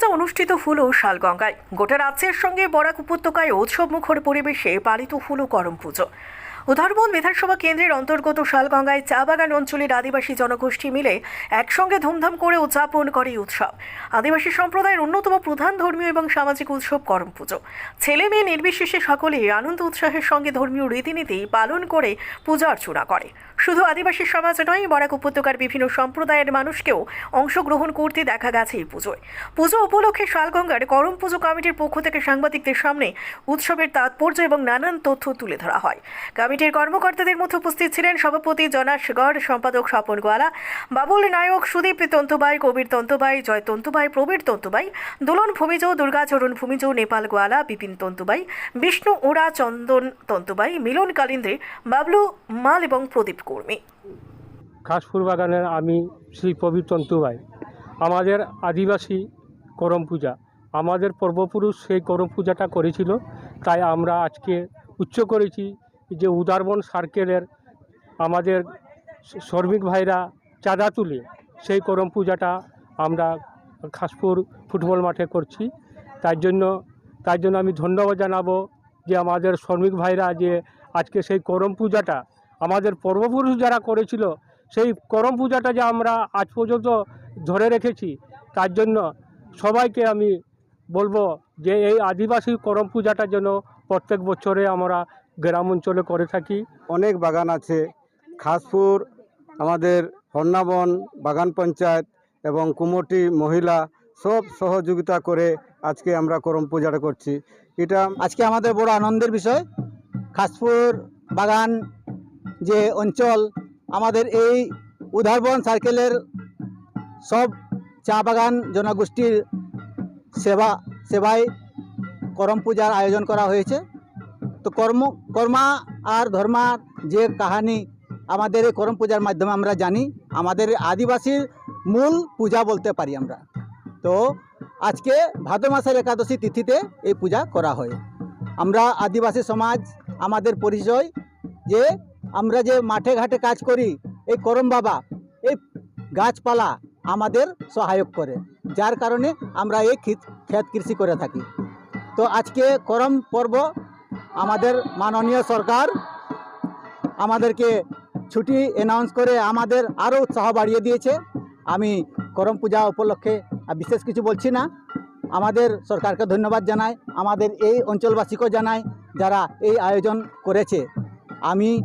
অনুষ্ঠিত হলো শালগঙ্গায়। গোটা রাজ্যের সঙ্গে বরাক উপত্যকায় উৎসব মুখর পরিবেশে পালিত হলো করম পুজো। উধারবন বিধানসভা কেন্দ্রের অন্তর্গত শালগঙ্গায় চা বাগান অঞ্চলের আদিবাসী জনগোষ্ঠী মিলে একসঙ্গে ধুমধাম করে উদযাপন করে উৎসব। আদিবাসী সম্প্রদায়ের অন্যতম প্রধান ধর্মীয় এবং সামাজিক উৎসব করম পুজো। ছেলে মেয়ে নির্বিশেষে সকলেই আনন্দ উৎসাহের সঙ্গে ধর্মীয় রীতিনীতি পালন করে পূজা অর্চনা করে। শুধু আদিবাসী সমাজ নয়, বরাক উপত্যকার বিভিন্ন সম্প্রদায়ের মানুষকেও অংশগ্রহণ করতে দেখা গেছে এই পুজোয়। পুজো উপলক্ষে শালগঙ্গার করম পুজো কমিটির পক্ষ থেকে সাংবাদিকদের সামনে উৎসবের তাৎপর্য এবং নানান তথ্য তুলে ধরা হয়। কমিটির কর্মকর্তাদের মধ্যে উপস্থিত ছিলেন সভাপতি জনাস গড় সম্পাদক স্বপন গোয়ালা, বাবুল নায়ক সুদীপ তন্তুবাই, কবির তন্তুবাই, জয় তন্তুবাই, প্রবীর তন্তুবাই, দোলন ভূমিজ দুর্গাচরণ ভূমিজ, নেপাল গোয়ালা, বিপিন তন্তুবাই, বিষ্ণু ওড়া চন্দন তন্তুবাই, মিলন কালিন্দে বাবলু মাল এবং প্রদীপ কর্মী। ঘাসফুল বাগানের আমি শ্রী প্রবীর তন্তুবাই। আমাদের আদিবাসী করম পূজা। আমাদের পূর্বপুরুষ সেই করম পূজাটা করেছিল, তাই আমরা আজকে উচ্চ করেছি। যে উদারবন সার্কেলের আমাদের শ্রমিক ভাইরা চাঁদা তুলে সেই করম পূজাটা আমরা খাসপুর ফুটবল মাঠে করছি। তার জন্য তার জন্য আমি ধন্যবাদ জানাব যে আমাদের শ্রমিক ভাইরা যে আজকে সেই করম পূজাটা আমাদের পূর্বপুরুষ যারা করেছিল, সেই করম পূজাটা যে আমরা আজ পর্যন্ত ধরে রেখেছি, তার জন্য সবাইকে আমি বলব যে এই আদিবাসী করম পূজাটা যেন প্রত্যেক বছরে আমরা গ্রাম অঞ্চলে করে থাকি। অনেক বাগান আছে। খাসপুর আমাদের হর্নাবন বাগান পঞ্চায়েত এবং কুমটি মহিলা সব সহযোগিতা করে আজকে আমরা করম পূজাটা করছি। এটা আজকে আমাদের বড় আনন্দের বিষয়। খাসপুর বাগান যে অঞ্চল আমাদের এই উদারবন সার্কেলের সব চা বাগান জনগোষ্ঠীর সেবা সেবায় করম পূজার আয়োজন করা হয়েছে। তো কর্ম, কর্মা আর ধর্মার যে কাহানি আমাদের এই করম পূজার মাধ্যমে আমরা জানি, আমাদের আদিবাসীর মূল পূজা বলতে পারি আমরা। তো আজকে ভাদ্র মাসের একাদশী তিথিতে এই পূজা করা হয়। আমরা আদিবাসী সমাজ, আমাদের পরিচয় যে আমরা যে মাঠে ঘাটে কাজ করি, এই করম বাবা, এই গাছপালা আমাদের সহায়ক করে, যার কারণে আমরা এই ক্ষেত কৃষি করে থাকি। তো আজকে করম পর্ব আমাদের মাননীয় সরকার আমাদেরকে ছুটি অ্যানাউন্স করে আমাদের আরও উৎসাহ বাড়িয়ে দিয়েছে। আমি করম পূজা উপলক্ষে বিশেষ কিছু বলছি না। আমাদের সরকারকে ধন্যবাদ জানাই। আমাদের এই অঞ্চলবাসীকেও জানাই যারা এই আয়োজন করেছে। আমি